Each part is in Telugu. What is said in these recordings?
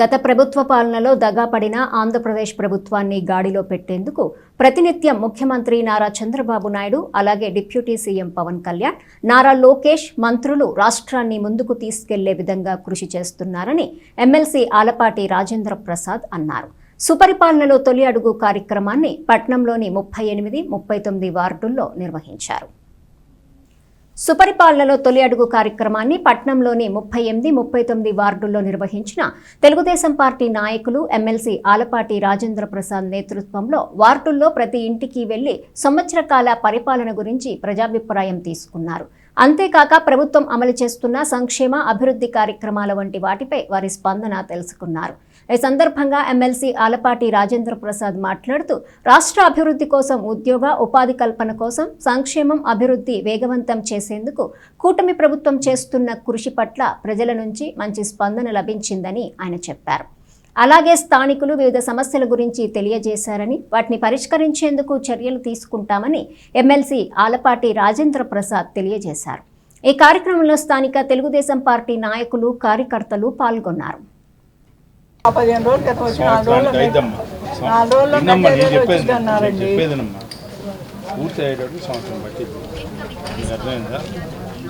గత ప్రభుత్వ పాలనలో దగాపడిన ఆంధ్రప్రదేశ్ ప్రభుత్వాన్ని గాడిలో పెట్టేందుకు ప్రతినిత్యం ముఖ్యమంత్రి నారా చంద్రబాబు నాయుడు అలాగే డిప్యూటీ సీఎం పవన్ కళ్యాణ్ నారా లోకేష్ మంత్రులు రాష్ట్రాన్ని ముందుకు తీసుకెళ్ళే విధంగా కృషి చేస్తున్నారని ఎమ్మెల్సీ ఆలపాటి రాజేంద్ర ప్రసాద్ అన్నారు. సుపరిపాలనలో తొలి అడుగు కార్యక్రమాన్ని పట్నంలోని ముప్పై ఎనిమిది ముప్పై తొమ్మిది వార్డుల్లో నిర్వహించారు. సుపరిపాలనలో తొలి అడుగు కార్యక్రమాన్ని పట్నంలోని ముప్పై ఎనిమిది ముప్పై తొమ్మిది వార్డుల్లో నిర్వహించిన తెలుగుదేశం పార్టీ నాయకులు ఎమ్మెల్సీ ఆలపాటి రాజేంద్ర ప్రసాద్ నేతృత్వంలో వార్డుల్లో ప్రతి ఇంటికి వెళ్ళి సంవత్సర కాల పరిపాలన గురించి ప్రజాభిప్రాయం తీసుకున్నారు. అంతేకాక ప్రభుత్వం అమలు చేస్తున్న సంక్షేమ అభివృద్ధి కార్యక్రమాల వంటి వాటిపై వారి స్పందన తెలుసుకున్నారు. ఈ సందర్భంగా ఎమ్మెల్సీ ఆలపాటి రాజేంద్ర ప్రసాద్ మాట్లాడుతూ రాష్ట్ర అభివృద్ధి కోసం ఉద్యోగ ఉపాధి కల్పన కోసం సంక్షేమం అభివృద్ధి వేగవంతం చేసేందుకు కూటమి ప్రభుత్వం చేస్తున్న కృషి పట్ల ప్రజల నుంచి మంచి స్పందన లభించిందని ఆయన చెప్పారు. అలాగే స్థానికులు వివిధ సమస్యల గురించి తెలియజేశారని వాటిని పరిష్కరించేందుకు చర్యలు తీసుకుంటామని ఎమ్మెల్సీ ఆలపాటి రాజేంద్ర ప్రసాద్ తెలియజేశారు. ఈ కార్యక్రమంలో స్థానిక తెలుగుదేశం పార్టీ నాయకులు కార్యకర్తలు పాల్గొన్నారు. నాలుగు రోజులు పూర్తి అయ్యేటప్పుడు సంవత్సరం పట్టింది. మీకు అర్థమైందా?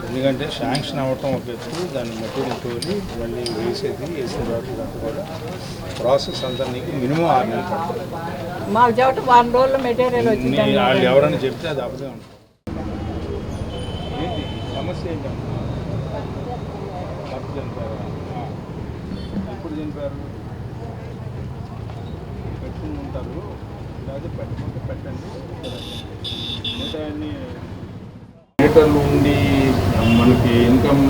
ఎందుకంటే శాంక్షన్ అవ్వటం ఒక ఎత్తు దాన్ని మెటీరియల్ తోలి మళ్ళీ వేసేది వేసిన తర్వాత కూడా ప్రాసెస్ అంతా నీకు మినిమం ఆరు నెలలు పడుతుంది. వారం మెటీరియల్ వాళ్ళు ఎవరైనా చెప్తే అది అబద్ధం ఉంటుంది ఏంటి? సమస్య భర్త చనిపోయారా. ఎప్పుడు చనిపోయారు? పెట్టుకుని ఉంటారు. లేదా పెట్టకుంటే పెట్టండి. కిలోమీటర్లు ఉండి మనకి ఇన్కమ్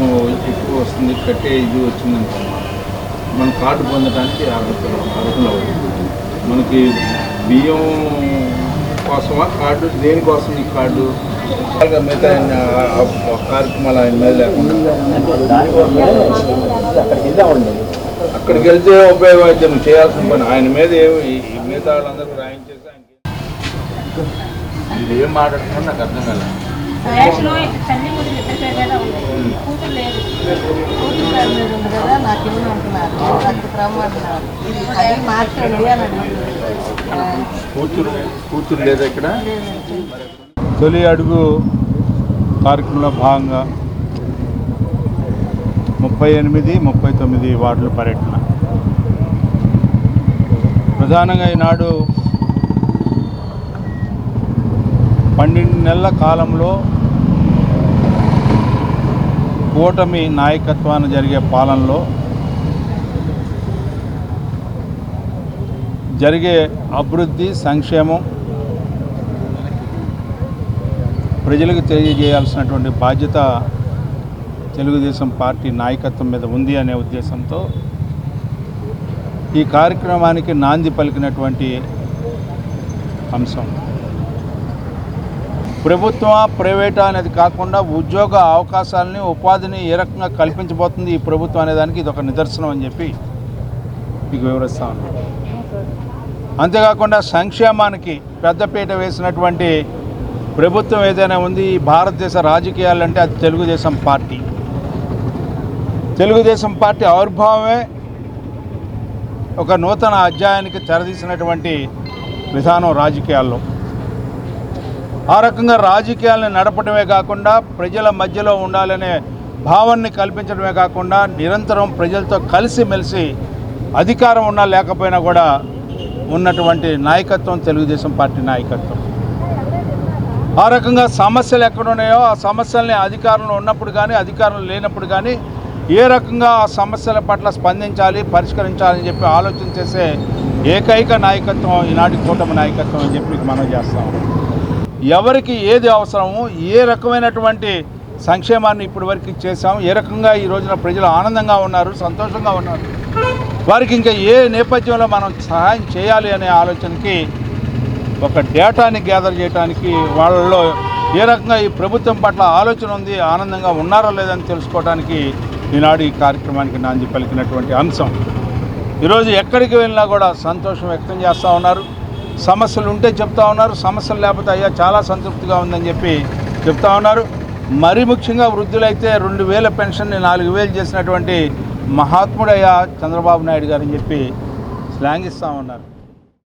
ఎక్కువ వస్తుంది కట్టే ఇది వచ్చిందనుకో మన కార్డు పొందడానికి అర్హతలు అర్హులు అవుతుంది మనకి బియ్యం కోసమా కార్డు? దేనికోసం ఈ కార్డు? మిగతా కార్యక్రమాలు ఆయన మీద లేకుండా. అక్కడికి వెళ్తే ఉపయోగం చేయాల్సిన పని. ఆయన మీద ఏమి ఈ మిగతా వాళ్ళందరూ రాయించేసి ఆయనకి ఇది ఏం మాట్లాడుతున్నా నాకు అర్థం కాలేదు. రేషన్ తల్లి కూడా ఇద్దరి పేరు మీద ఉంది. కూతురు లేదు. కూతురు పేరు మీద ఉంది కదా నాకు ఇల్లు అంటున్నారు. నాకు రమ్మంటున్నారు అది మార్చండి అని అడుగుతున్నారు కూతురు కూతురు లేదా ఇక్కడ? తొలి అడుగు కార్యక్రమంలో భాగంగా ముప్పై ఎనిమిది ముప్పై తొమ్మిది వార్డుల పర్యటన. ప్రధానంగా ఈనాడు పన్నెండు నెలల కాలంలో కూటమి నాయకత్వాన్ని జరిగే పాలనలో జరిగే అభివృద్ధి సంక్షేమం ప్రజలకు తెలియజేయాల్సినటువంటి బాధ్యత తెలుగుదేశం పార్టీ నాయకత్వం మీద ఉంది అనే ఉద్దేశంతో ఈ కార్యక్రమానికి నాంది పలికినటువంటి అంశం. ప్రభుత్వ ప్రైవేట్ అనేది కాకుండా ఉద్యోగ అవకాశాలని ఉపాధిని ఏ రకంగా కల్పించబోతుంది ఈ ప్రభుత్వం అనే దానికి ఇది ఒక నిదర్శనం అని చెప్పి మీకు వివరిస్తా ఉన్నాను అంతేకాకుండా సంక్షేమానికి పెద్దపీట వేసినటువంటి ప్రభుత్వం ఏదైనా ఉంది ఈ భారతదేశ రాజకీయాలంటే అది తెలుగుదేశం పార్టీ. తెలుగుదేశం పార్టీ ఆవిర్భావమే ఒక నూతన అధ్యాయానికి తెరదీసినటువంటి విధానం రాజకీయాల్లో. ఆ రకంగా రాజకీయాలను నడపడమే కాకుండా ప్రజల మధ్యలో ఉండాలనే భావాన్ని కల్పించడమే కాకుండా నిరంతరం ప్రజలతో కలిసిమెలిసి అధికారం ఉన్నా లేకపోయినా కూడా ఉన్నటువంటి నాయకత్వం తెలుగుదేశం పార్టీ నాయకత్వం. ఆ రకంగా సమస్యలు ఎక్కడున్నాయో ఆ సమస్యల్ని అధికారంలో ఉన్నప్పుడు కానీ అధికారం లేనప్పుడు కానీ ఏ రకంగా ఆ సమస్యల పట్ల స్పందించాలి పరిష్కరించాలని చెప్పి ఆలోచన చేసే ఏకైక నాయకత్వం ఈనాటి కూటమి నాయకత్వం అని చెప్పి మనం చేస్తాం ఎవరికి ఏది అవసరమో ఏ రకమైనటువంటి సంక్షేమాన్ని ఇప్పటి వరకు చేశాము ఏ రకంగా ఈ రోజున ప్రజలు ఆనందంగా ఉన్నారు సంతోషంగా ఉన్నారు వారికి ఇంకా ఏ నేపథ్యంలో మనం సహాయం చేయాలి అనే ఆలోచనకి ఒక డేటాని గ్యాదర్ చేయడానికి వాళ్ళలో ఏ రకంగా ఈ ప్రభుత్వం పట్ల ఆలోచన ఉంది ఆనందంగా ఉన్నారో లేదని తెలుసుకోవడానికి ఈనాడు ఈ కార్యక్రమానికి నాంది పలికినటువంటి అంశం. ఈరోజు ఎక్కడికి వెళ్ళినా కూడా సంతోషం వ్యక్తం చేస్తూ ఉన్నారు. సమస్యలు ఉంటే చెప్తా ఉన్నారు. సమస్యలు లేకపోతే అయ్యా చాలా సంతృప్తిగా ఉందని చెప్పి చెప్తా ఉన్నారు. మరి ముఖ్యంగా వృద్ధులైతే రెండు వేల పెన్షన్ని నాలుగు వేలు చేసినటువంటి మహాత్ముడయ్యా చంద్రబాబు నాయుడు గారు అని చెప్పి శ్లాంఘిస్తూ ఉన్నారు.